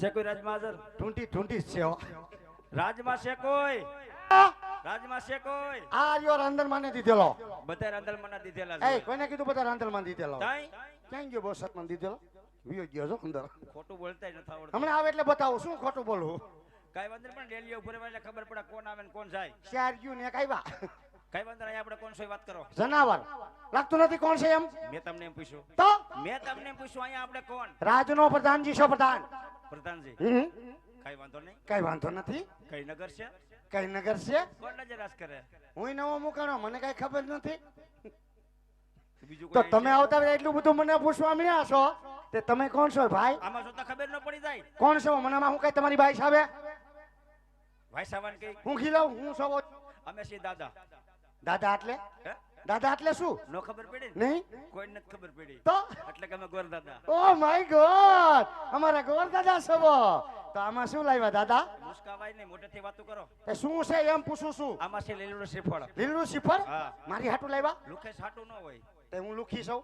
છે કોઈ રાજમાં હાજર ઢૂંઢી ઢૂંઢી જ છે. રાજમાં છે કોઈ? રાજમાં છે કોઈ? આ રહ્યો રાંધણ માને દીધેલો. બધા રાંધલ મના દીધેલા છે. કોઈને કીધું બધા રાંધણમાં દીધેલો ક્યાં ગયો બોસ દીધેલો? વિયો ગયો છો અંદર. ખોટું બોલતા નથી આવડતું. હમણાં આવે એટલે બતાવો શું ખોટું બોલવું? કાઈ વાંધો પણ ડેલીઓ ઉપર ખબર પડે કોણ આવે ને કોણ જાય. ચાર ગયું ને આવ્યા કાઈ વાંધો નહીં આપણે કોણ છે વાત કરો? જનાવર. લાગતું નથી કોણ છે એમ? મેં તમને એમ પૂછ્યું. તો? મેં તમને એમ પૂછ્યું અહીંયા આપણે કોણ? રાજનો પ્રધાનજી છો પ્રધાન. પ્રધાનજી. કાઈ વાંધો નહીં? કઈ વાંધો નથી. કઈ નગર છે? કઈ નગર છે? કોણ નજર કરે? હું નવો મુકાણો મને કઈ ખબર નથી. બીજું તો તમે આવતા એટલું બધું મને પૂછવા મળ્યા છો તે તમે કોણ છો ભાઈ? આમાં જોતા ખબર ન પડી જાય? કોણ છો? મને હું કઈ તમારી ભાઈ સાહેબ ભાઈ સાહેબ કઈ હું ખીલાવ હું સૌ અમે છીએ દાદા. દાદા એટલે દાદા એટલે શું? નો ખબર પડી નહીં? કોઈ નથી ખબર પડી. તો? એટલે કે અમે ગોર દાદા ઓ માય ગોડ! અમારા ગોર દાદા સબો તો આમાં શું લાવ્યા દાદા? મુસ્કાવાય નહીં મોટેથી વાતો કરો. એ શું છે એમ પૂછું છું? આમાં છે લીલું શ્રીફળ. લીલું શ્રીફળ? મારી હાટું લાવ્યા? લુખે સાટું ન હોય. તે હું લુખી છું.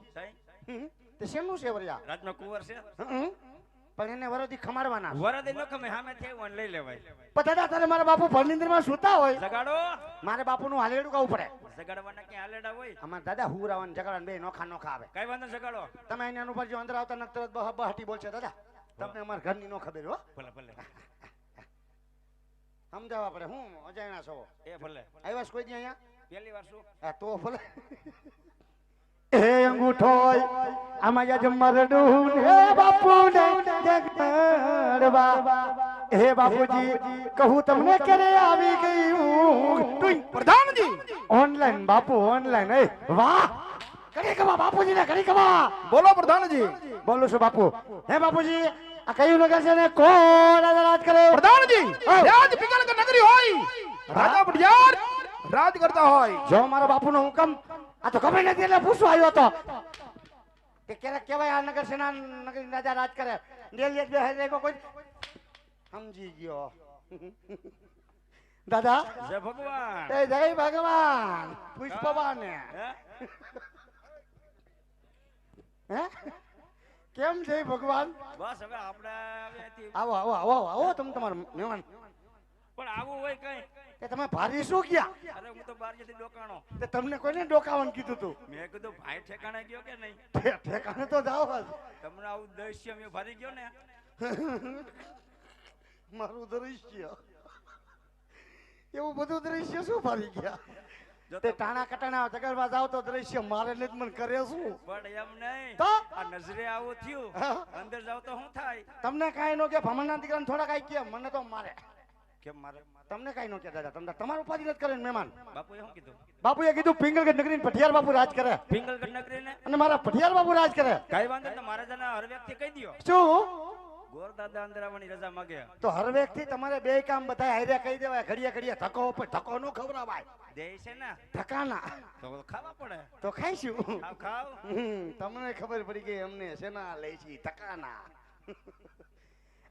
તે શેનું છે વરિયા? રાજનો કુંવર છે. હમ. પણ એને વરોથી ખમાડવાના વરદી ન ખમે હામે થઈ હોય લઈ લેવાય. પણ દાદા તારે મારા બાપુ ભરનિંદ્રમાં સૂતા હોય? જગાડો. મારે બાપુ નું હાલેડું ગાવું પડે. જગાડવાના ક્યાં હાલેડા હોય? અમારા દાદા હુરાવાન જગાડવાન બે નોખા નોખા આવે. કઈ વાંધો જગાડો. તમે અહીંયા ઉપર જો અંદર આવતા નકર બહ બહાટી બોલશે દાદા તમને અમારા ઘરની નો ખબર હો. ભલે ભલે. સમજાવવા પડે હું અજાણ્યા છો. એ ભલે. આવ્યા કોઈ દી અહીંયા? પહેલી વાર શું? તો ભલે. હે અંગૂઠોય આમાં યા મરડું હે બાપુ ને જગડવા હે બાપુજી કહું તમને કરે આવી ગયું? પ્રધાનજી! ઓનલાઈન બાપુ ઓનલાઈન એ વાહ! ઘડી કમા બાપુજી ને ઘડી કમા. બોલો પ્રધાનજી. બોલું છું બાપુ. હે બાપુજી આ કયું નગર છે ને? કોણ રાજ કરે? પ્રધાનજી રાજ પિંગલ નગરી હોય. રાજા બડિયાર રાજ કરતા હોય. જો મારા બાપુનો હુકમ આ તો ખબર નથી એટલે પૂછવા આવ્યો હતો કે ક્યારેક કહેવાય આ નગર સેના નગર રાજા રાજ કરે. ડેલી બે હાજર કોઈ સમજી ગયો. દાદા? જય ભગવાન. એ જય ભગવાન. પુષ્પવાન. હે? કેમ છે ભગવાન? બસ હવે આપણે આવો આવો આવો આવો તમે તમારા મહેમાન. પણ આવું હોય કઈ. કે તમે ભારી શું ગયા? અરે હું તો બાર જતી ડોકાણો. તે તમને કોઈને ડોકાવાનું કીધું તું? મેં કીધું ભાઈ ઠેકાણે ગયો કે નહીં? ઠેકાણે તો જાવ તમને આવું દ્રશ્ય મેં ભરી ગયો ને. મારું દ્રશ્ય. એવું બધું દ્રશ્ય શું ભારી ગયા? તે ટાણા કટાણા જગરવા જાવ તો દ્રશ્ય મારે ને મન કરે શું? પણ એમ નહીં. તો? આ નજરે આવું થયું. અંદર જાવ તો શું થાય? તમને કાંઈ નો કે ભમણના દીકરાને થોડા કાંઈ કે મને તો મારે. કેમ મારે? તમને કઈ ન કે દાદા તમને તમારું ઉપાધિ નથી કરે મહેમાન. બાપુએ શું કીધું? બાપુએ કીધું પિંગલગઢ નગરી પઠિયાર બાપુ રાજ કરે. પિંગલગઢ નગરી ને અને મારા પઠિયાર બાપુ રાજ કરે. કઈ વાંધો મારા જણા હર વ્યક્તિ કહી દ્યો. શું? ગોર દાદા અંદર રજા માગે. તો હર વ્યક્તિ તમારે બે કામ બધા હારે કહી દેવાય. ઘડીએ ઘડીએ ધક્કો ઉપર ધક્કો નો ખવડાવાય. દે છે ને. ધક્કાના. તો ખાવા પડે. તો ખાઈશું. ખાવ ખાવ. તમને ખબર પડી ગઈ અમને શેના લે છે? ધક્કાના.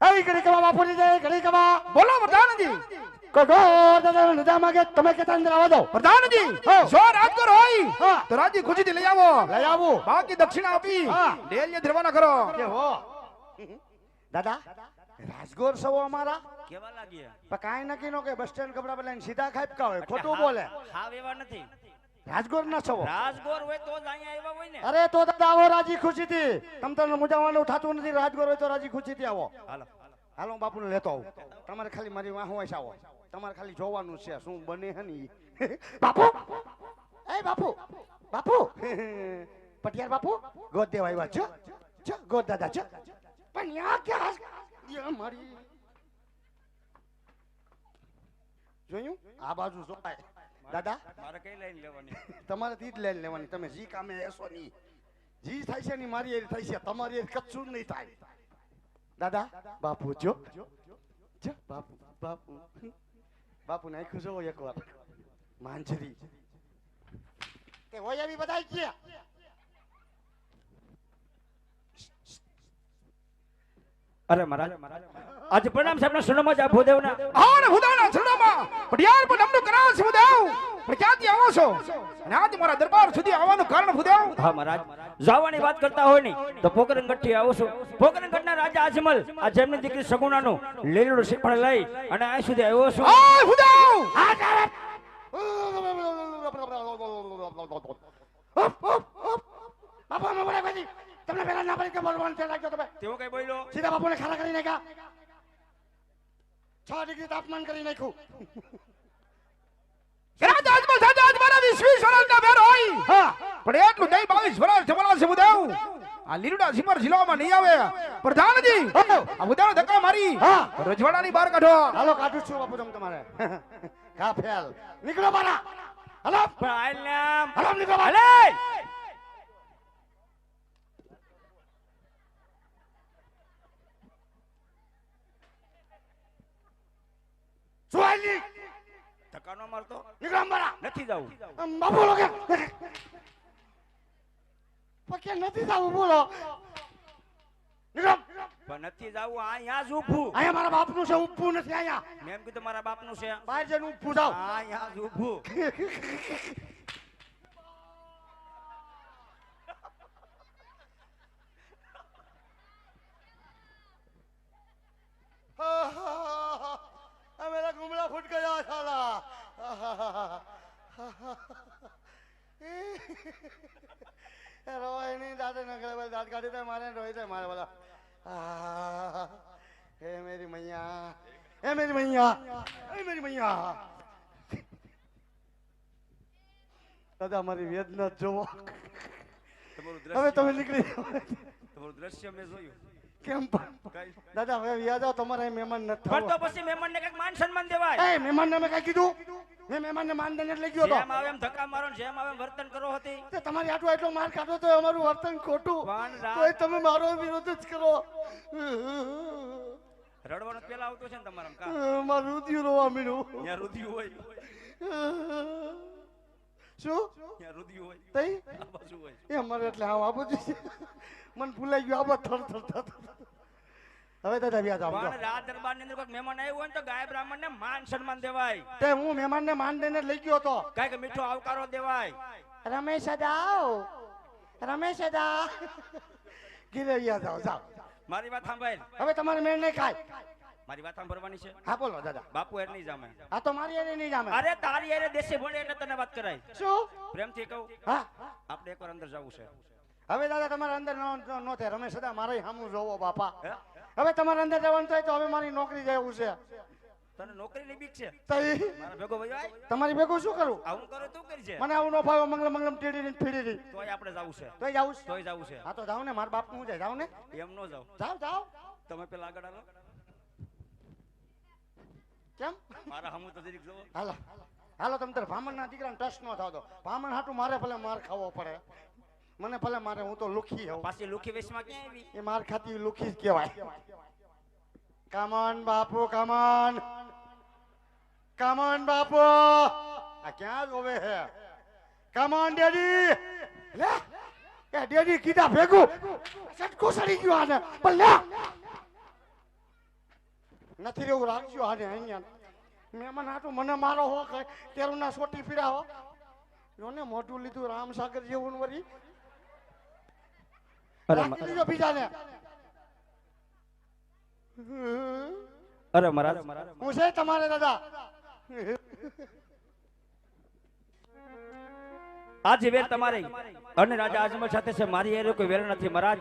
આવી ઘડી કવા બાપુની જય ઘડી કવા બોલો પ્રધાનજી દાદા રજા માંગે તમે કેતા અંદર આવવા દો પ્રધાનજી હો. જો રાજકર હોય તો રાજી ખુશીથી લઈ આવો. લઈ આવો. બાકી દક્ષિણા આપી હા. ડેલીએ ધરવાના કરો. કે હો? દાદા રાજગોર સવો અમારા. કેવા લાગીએ પણ કાંઈ નકી નો કે બસ સ્ટેન્ડ કપડા બદલાઈને સીધા ખાઈપકા હોય ખોટું બોલે. એવા નથી. રાજગોર ના સવો. રાજગોર હોય તો જ અહીંયા આવ્યા હોય ને. અરે તો દાદા આવો રાજી ખુશીથી. તમ તમને મુજાવાનું થતું નથી રાજગોર હોય તો રાજી ખુશીથી આવો. હાલો. હાલો હું બાપુને લેતો આવું. તમારે ખાલી મારી વાહ હોય આવો. તમારે ખાલી જોવાનું છે શું બને હે ને બાપુ! એ બાપુ! બાપુ! પટિયાર બાપુ! ગોદ દેવા આવ્યા છો. છો ગોદ દાદા છો પણ યા ક્યાં? યા મારી જોયું? આ બાજુ જોવાય. દાદા? મારે કઈ લાઈન લેવાની? તમારે થી જ લઈને લેવાની. તમે જી કામે એસો ની જી થાય છે ની મારી એ થાય છે. તમારી એ કચ્છું નહીં થાય. દાદા? બાપુ જો. જો બાપુ બાપુ. બાપુ નાખ્યું જોવો એકવાર માંજરી. તે હોય એવી બધા ગયા અરે મહારાજ આજે પ્રણામ સાહેબ ના સુનામાં જ આ ભૂદેવના આને ભૂદાના છરડામાં પટિયાર પર નમનું કરાવ છે ભૂદેવ પણ ક્યાંથી આવો છો અને આજ મારા દરબાર સુધી આવવાનું કારણ ભૂદેવ હા મહારાજ જવાની વાત કરતા હોય ને તો પોકરણગઢથી આવું છું પોકરણગઢના રાજા અજમલ આ જેમની દીકરી સગુણાનું લીલું શ્રીફળ લઈ અને આ સુધી આવ્યો છું આ ભૂદેવ બોલાય પછી તમને પેલા ના પડી કે બોલવાનું છે લાગ્યો તમે તેવો કઈ બોલ્યો સીધા બાપુને ખારા કરી નાખ્યા છ ડિગ્રી તાપમાન કરી નાખ્યું. રાજા અજમલ રાજા આજ મારા વીસ વર્ષના બેર હોય. હા. પણ એટલું નહીં બાવીસ વર્ષ જમણા છે ભૂદેવ આ લીલુડા સિમર જિલ્લામાં નહીં આવે. પ્રધાનજી આ ભૂદેવ ધક્કા મારી. રજવાડાની બહાર કાઢો. હાલો કાઢું છું બાપુ તમ તમારે. કા ફેલ. નીકળો બારા હાલો. હાલો હાલી. ધક્કા નો મારતો. નીકળો મારા નથી જવું. બોલો કે. પકે નથી જાવું બોલો. નીકળો. પણ નથી જવું અહીંયા જ ઊભું. અહીંયા મારા બાપનું છે ઊભું નથી અહીંયા. મેં કીધું મારા બાપનું છે. બહાર જઈને ઊભું જાવ અહીંયા જ ઊભું આ મેરા ગુમડા ફૂટ ગયા સાલા એ રોય નહીં દાદા નગરે બોલ દાંત કાઢી દે મારે રોય દે મારે બોલા હે મેરી મૈયા હે મેરી મૈયા હે મેરી મૈયા. દાદા મારી વેદના જોવો. હવે તમે નીકળી. તમારું દ્રશ્ય મેં જોયું. કેમ દાદા હવે વ્યાજ આવો તમારે મહેમાન નથી પણ તો પછી પછી મહેમાનને કંઈક માન સન્માન દેવાય. એ મહેમાનને મેં કઈ કીધું? મેં મહેમાનને માન દઈને જ લઈ ગયો જેમ તો આવે એમ ધક્કા મારો ને જેમ આવે વર્તન કરો હતી. તે તમારી આટલો એટલો માર કાઢો તો અમારું વર્તન ખોટું. તોય તમે મારો વિરોધ જ કરો. રડવાનો પેલા આવતો છે ને તમારા મારું રુધિર રોવા મીડું ત્યાં રુધિર હોય. શું? ત્યાં રુધિર હોય તઈ? આ બાજુ હોય એ અમારે એટલે હા આ બધું મને ભૂલાઈ ગયું આ થર થર થર થર. હવે દાદા વ્યાજ આમ પણ દરબારની અંદર કોઈ મહેમાન આવ્યું હોય ને તો ગાય બ્રાહ્મણ ને માન સન્માન દેવાય. તે હું મહેમાનને માન દઈને લઈ ગયો તો કાંઈક મીઠો આવકારો દેવાય. રમેશ દાવ રમેશ દા ઘીરે વ્યાજ આવો જાવ મારી વાત સાંભળ હવે તમારે મેળ નહીં ખાય. મારી વાત સાંભળવાની છે? હા બોલો દાદા. બાપુ એર નહીં જામે. આ તો મારી એને નહીં જામે. અરે તારી અરે દેશે ભણે એટલે તને વાત કરાય. શું? પ્રેમથી કહું. હા. આપણે એકવાર અંદર જવું છે. હવે દાદા તમારા અંદર નો નો- નો થાય. રમેશ દાદા મારે સામું જોવો બાપા. હવે તમારે અંદર જવાનું થાય તો હવે મારી નોકરી જવું છે. તને નોકરીની બીક છે? મારા ભેગો ભાઈ તમારી ભેગું શું કરું? આવું કરો તું કરી છે મને આવું ન ફાવે મંગલમ મંગલમ ટીડી ની ફીડી ની તોય આપણે જવું છે. તોય છું. તોય જવું છે. હા તો જાવ ને મારા બાપ હું જાય. જાવ ને? એમ નો જાવ જાવ જાવ તમે પેલા આગળ હાલો કેમ? મારા હમુ તો જરીક જોવો હાલો. હાલો તમ તાર ભામણ ના દીકરાને ટચ નો થાવ દો ભામણ હાટું મારે ભલે માર ખાવો પડે. મને ભલે મારે હું તો લુખી હોઉં. પાછી લુખી વેશમાં ક્યાં આવી? એ માર ખાતી લુખી જ કહેવાય. કમન બાપુ કામન કામન બાપુ. આ ક્યાં જોવે હે? કામન ડેડી લે. એ ડેડી કીધા ભેગું. સટકો સડી ગયો આને. પણ લે. નથી રહેવું રાખજો આને અહીંયા. મહેમાન હાટું મને મારો હો કે તેરું ના સોટી પીડા હો. જો ને મોઢું લીધું રામ સાગર જેવું વરી રાખી દીધો બીજાને. અરે મહારાજ હું છે તમારે દાદા? આજે વેર તમારે. અને રાજા આજમલ સાથે છે મારી એરો કોઈ વેર નથી મહારાજ.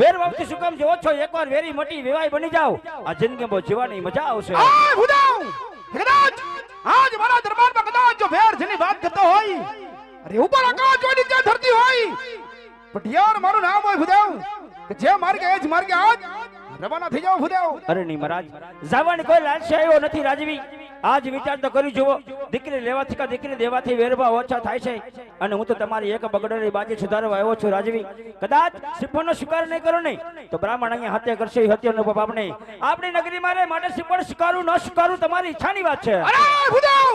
વેર વાવતી શું કામ છે? છો એકવાર વેરી મોટી વેવાય બની જાવ આ જિંદગીમાં જીવવાની મજા આવશે. કદાચ આજ મારા દરબારમાં કદાચ જો વેર જેની વાત કરતો હોય અરે ઉપર આકાશ જોઈ નીચે ધરતી હોય. પણ યાર મારું નામ હોય ભૂદેવ કે જે માર્ગે એ જ માર્ગે આજ રવાના થઈ જાવ ભૂદેવ અરે નહીં મહારાજ જવાની કોઈ લાલસા આવ્યો નથી રાજવી. આજ વિચાર તો કરી જુઓ. દીકરી લેવાથી કા દીકરી દેવાથી વેરવા ઓછા થાય છે. અને હું તો તમારી એક બગડેલી બાજી સુધારવા આવ્યો છું રાજવી. કદાચ શ્રીફળનો સ્વીકાર નહીં કરો નહીં તો બ્રાહ્મણ અહીંયા હત્યા કરશે હત્યા હત્યાનો બાપ આપણે આપણી નગરી મારે માટે શ્રીફળ સ્વીકારું ન સ્વીકારું તમારી ઈચ્છાની વાત છે. અરે ભૂદેવ!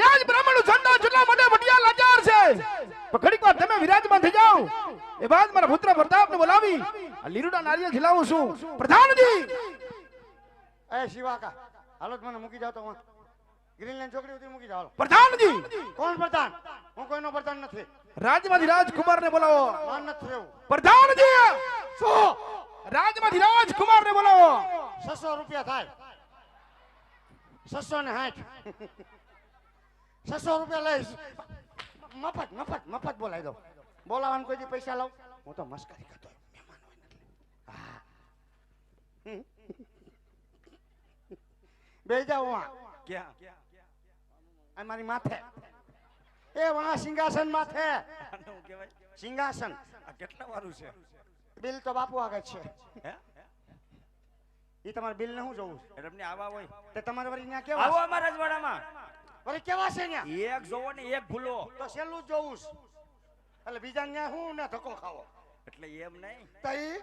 રાજ બ્રાહ્મણ બ્રાહ્મણનું ઝંડા જેટલા માટે વડિયા લાચાર છે. ઘડીક વાર તમે વિરાજમાન થઈ જાઓ. એ બાદ મારા પુત્ર પ્રતાપને બોલાવી. આ લીરુડા નારિયેલ ખીલાવું છું. પ્રધાનજી! એ શિવાકા હાલો મને મૂકી જાવ તો ગ્રીનલેન્ડ ચોકડી સુધી મૂકી જાવ પ્રધાનજી! કોણ પ્રધાન? હું કોઈનો પ્રધાન નથી. રાજમાંથી રાજકુમારને બોલાવો. માન નથી રહેવું. પ્રધાનજી! સો રાજમાંથી રાજકુમારને બોલાવો. છસો રૂપિયા થાય. છસો ને સાઠ છસો રૂપિયા લઈશ. મફત મફત મફત બોલાવી દો બોલાવાનું કોઈ પૈસા લાવ હું તો મસ્કરી કરતો મહેમાન હોય. હા. હમ. બેસી જાઓ વાં ક્યાં? આ મારી માથે. એ વાં સિંહાસન માથે. હું કહેવાય? સિંહાસન. આ કેટલા વારું છે? બિલ તો બાપુ આગળ છે. હે? એ તમારે બિલ ને હું જોવું છે? એટલે આવા હોય. તે તમારે વળી ત્યાં આવો કેવા અમારા રજવાડામાં વળી કેવા છે ત્યાં એક જોવો ને એક ભૂલો. તો છેલ્લું જ જોવું છે. એટલે બીજા ત્યાં હું ને ધક્કો ખાવો? એટલે એમ નહીં. તઈ?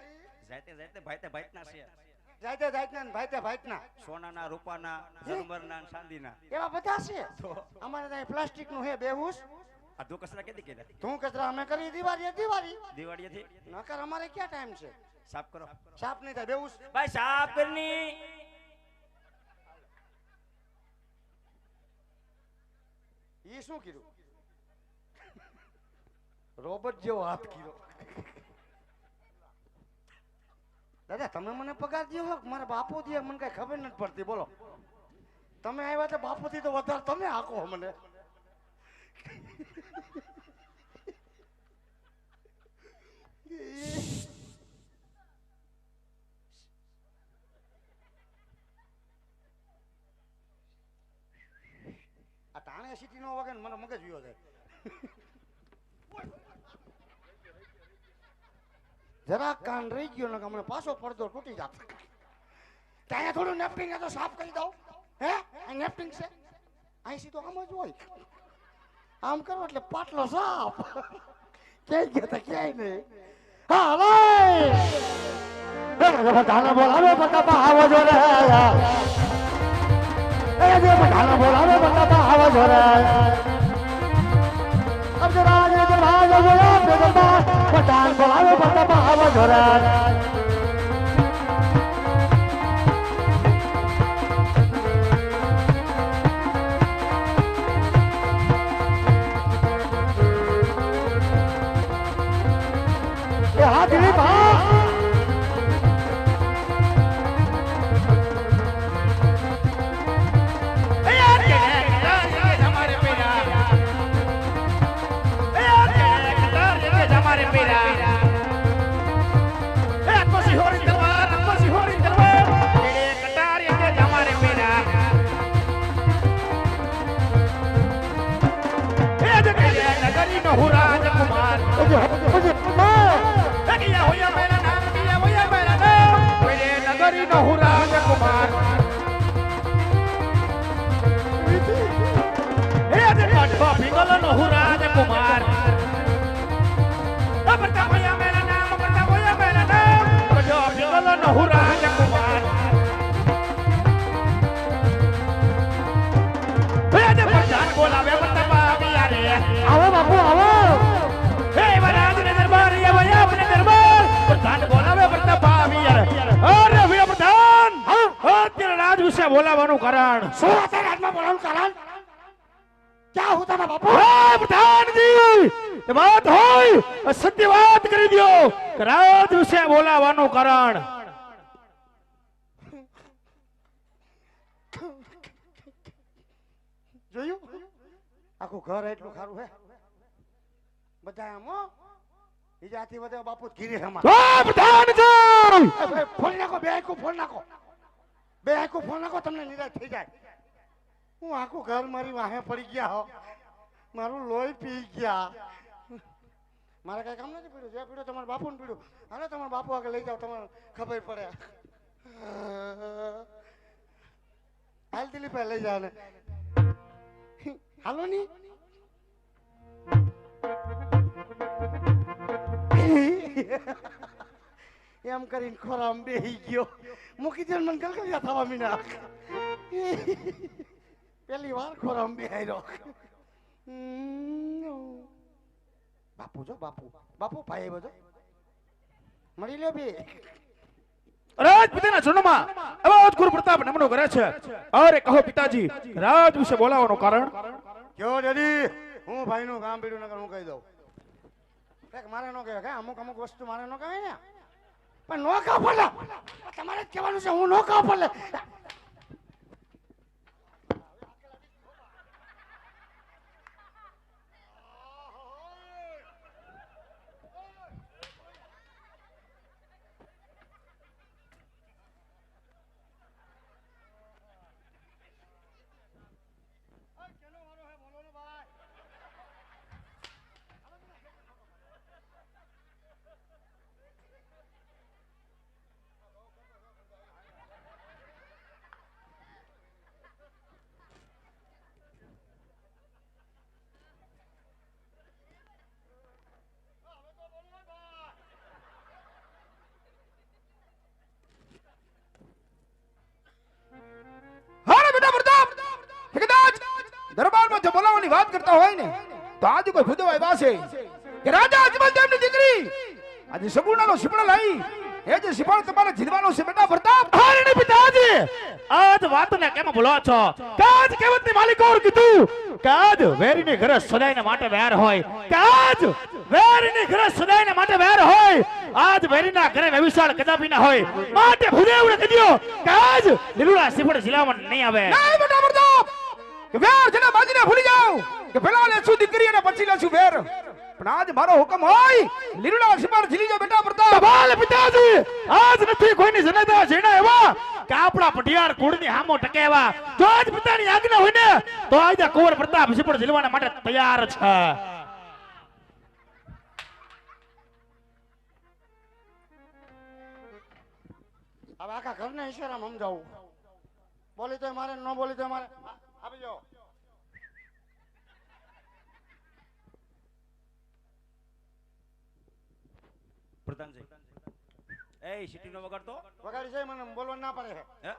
જાતે જાતે ભાઈતે ભાઈતના છે. જાયતે ના ને ભાઈતે ભાઈતના સોનાના રૂપાના જરમરના ને ચાંદીના. એવા બધા છે. અમારે ત્યાં પ્લાસ્ટિકનું હે બેહુસ. આ ધો કચરા કેદી કર્યા? તું કચરા અમે કરી દિવાળી દિવાળી. દિવાળીએથી? નકર અમારે ક્યાં ટાઈમ છે? સાફ કરો. સાફ નહીં થાય બેહુસ. ભાઈ સાફ ઈ શું કીધું રોબોટ જેવો હાથ કીધો દાદા, તમે મને પગાર દો હો મારા બાપુ દે મને કઈ ખબર નથી પડતી, બોલો. તમે આવ્યા તો બાપુ થી તો વધારે તમે હાકો મને આ તાણે સિટી નો વગર મને મગજ વિયો જાય. જરા કાન રહી ગયો ને હમણાં પાછો પડદો તૂટી જાત. ત્યાં થોડું નેપકિન તો સાફ કરી દઉં. હે? આ નેપકિન છે? અહીં સીધો આમ જ હોય. આમ કરો એટલે પાટલો સાફ. ક્યાંય ગયા તો ક્યાંય નહીં. હા હલે બધાને બોલાવે બતાપા આવો જો રે એ જે બધાને બોલાવે બતાપા આવો પટાણ બોલાવે પટા પહાવા ઘરાજ રાજકુમાર. વિશે બોલાવાનું કારણ. શું હાથમાં બોલાવું કારણ? ક્યાં હું તારા બાપુ? પ્રધાનજી એ વાત હોય સત્ય વાત કરી દો. રાજ વિશે બોલાવાનું કારણ. જોયું? આખું ઘર એટલું ખારું હે. બધા આમ બીજાથી વધે બાપુ ઘીરે હમા ફોન નાખો બે આખું ફોન નાખો. બે આખું ફોન નાખો તમને નિરાશ થઈ જાય. હું આખું ઘર મારી વાહે પડી ગયા હો. મારું લોહી પી ગયા. મારે કઈ કામ નથી પીડ્યું. જે પીડ્યું તમારા બાપુ ને પીડ્યું. હાલો તમારા બાપુ આગળ લઈ જાઓ તમારે ખબર પડે. હાલ દિલીપ લઈ જાઓ ને. હાલો ની. એમ કરીને ખોરામ બેહી ગયો. મૂકી દે મને ગલગલિયા થવા મીના પેલી વાર ખોરામ બેહાયરો બાપુ જો બાપુ. બાપુ ભાઈ બધો મળી લ્યો બે. રાજપિતાના ચરણોમાં આવા ગુરુ પ્રતાપ નમનો કરે છે. અરે કહો પિતાજી રાજ વિશે બોલાવવાનું કારણ? કયો ડેડી હું ભાઈનું કામ પીડ્યું નગર હું કહી દઉં મારે નો કહેવાય. કાં? અમુક અમુક વસ્તુ મારે નો કહેવાય ને. પણ નો કાપડ પડે તમારે જ કહેવાનું છે હું નો કહો પડે હારે બેટા પ્રતાપ કે કદાચ દરબારમાં જો બોલાવવાની વાત કરતા હોય ને તો આજે કોઈ ભૂદેવ પાસે કે રાજા અજમલ દેવની દીકરી આજે સગુણાનો શિપડા લાવી. એ જે શિપળ તમારે જીતવાનો છે બેટા પ્રતાપ. હારણી પિતાજી આજ વાતને કેમ બોલો છો? કાજ કહેવતની માલિકો કીધું કાજ વેરીની ઘરે સદાયને માટે વેર હોય. કાજ વેરીની ઘરે સદાયને માટે વેર હોય. આજ વેરીના ઘરે વ્યવિશાળ કદાપી ના હોય. માટે ભૂદેવને કીધું કાજ લીલુડા સિફળ જિલ્લામાં નહીં આવે. નહીં બેટા કે વેર જેને બાજીને ભૂલી જાવ કે પેલા લેશું દીકરી અને પછી લેશું વેર? પણ આજ મારો હુકમ હોય. લીલુડા સિપાર ઝીલી જાઓ બેટા પ્રતાપ. બાલ પિતાજી આજ નથી કોઈની જનતા જેના એવા કે આપણા પટિયાર કુળની હામો ટકે એવા. જો આજ પિતાની આજ્ઞા હોય ને તો આજે કુંવર પ્રતાપ સિપાર જીલવાના માટે તૈયાર છે. હવે આખા ઘરને ઈશ્વરામ સમજાવું. બોલી તો મારે ન બોલી તો મારે. આ- આપી પ્રધાનજી. એ સિટી નો વગાડતો? વગાડી છે મને બોલવાનું ના પડે. હે?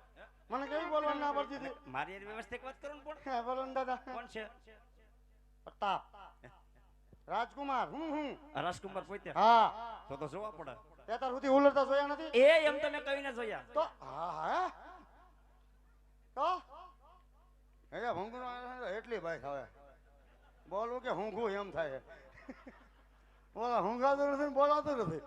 મને કેવી બોલવાનું ના પડતી હતી? મારી હારે વ્યવસ્થિત વાત કરું ને પણ. બોલો ને દાદા. કોણ છે? પ્રતાપ રાજકુમાર હું હું. રાજકુમાર પોતે? હા. તો તો જોવા પડે. તે સુધી ઉલરતા જોયા નથી? એ એમ તમે કહીને જોયા. તો હા હા. તો? હે ભંગુનો એટલી ભાઈ થાય બોલવું કે હુંઘું એમ થાય. બોલા હુંઘાતું નથી ને બોલાતું નથી.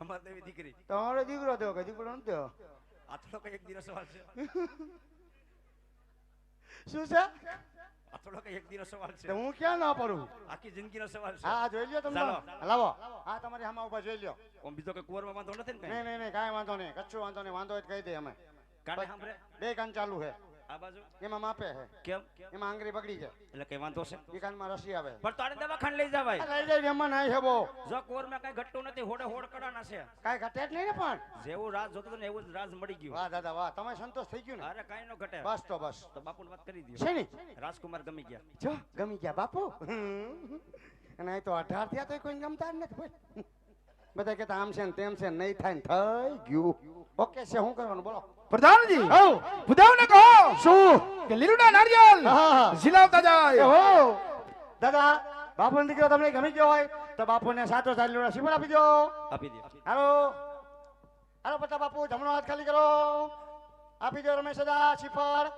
અમારે દેવી દીકરી. તમારો દીકરો થયો કે દીકરો નથી થયો? આ થોડો કઈ એક દિવસ સવાલ છે. શું છે? આ થોડો કઈ એક દિવસ સવાલ છે. હું ક્યાં ના પડું? આખી જિંદગીનો સવાલ છે. હા જોઈ લ્યો તમે. લાવો. હા તમારી હામા ઊભા જોઈ લ્યો. બીજો કઈ કુંવરમાં વાંધો નથી ને નહીં કઈ? નહીં નહીં કાંઈ વાંધો નહીં. કચ્છું વાંધો નહીં. વાંધો હોય કહી દે અમે. કાને સાંભળે? બે કાન ચાલુ હે. આ બાજુ? એમાં માપે છે કેમ? એમાં આંગળી બગડી જાય એટલે કઈ વાંધો છે? એ કાનમાં રસી આવે. પણ તારે દવાખાને લઈ જવાય. લઈ જાય એમાં જો કઈ ઘટતું નથી હોડે હોડ કડાના છે. કઈ ઘટે જ નહીં ને પણ. જેવું રાજ જોતું ને એવું રાજ મળી ગયું. વાહ દાદા વાહ તમે સંતોષ થઈ ગયું ને. અરે કાઈ નો ઘટે. બસ તો બસ. તો બાપુને વાત કરી દો છે ને? રાજકુમાર ગમી ગયા. જો ગમી ગયા બાપુ. અને અહીં તો અઢાર થયા તો કોઈ ગમતા જ નથી. બધા કહેતા આમ છે ને તેમ છે નહીં થાય ને થઈ ગયું. ઓકે છે શું કરવાનું? બોલો. પ્રધાનજી. ભૂદેવને કહો શું? કે લીલુડા નારિયેલ હા. ઝીલાવતા જાય. હો. દાદા બાપુ દીકરો તમને ગમી ગયો હોય તો બાપુને સાતો ચાર લીલુડા શીપડ આપી દો. આપી દો હાલો. હાલો પતા બાપુ જમણો હાથ ખાલી કરો. આપી દો રમેશ દાદા શિફળ.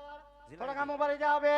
થોડા કામ ઊભા રહી જાઓ બે.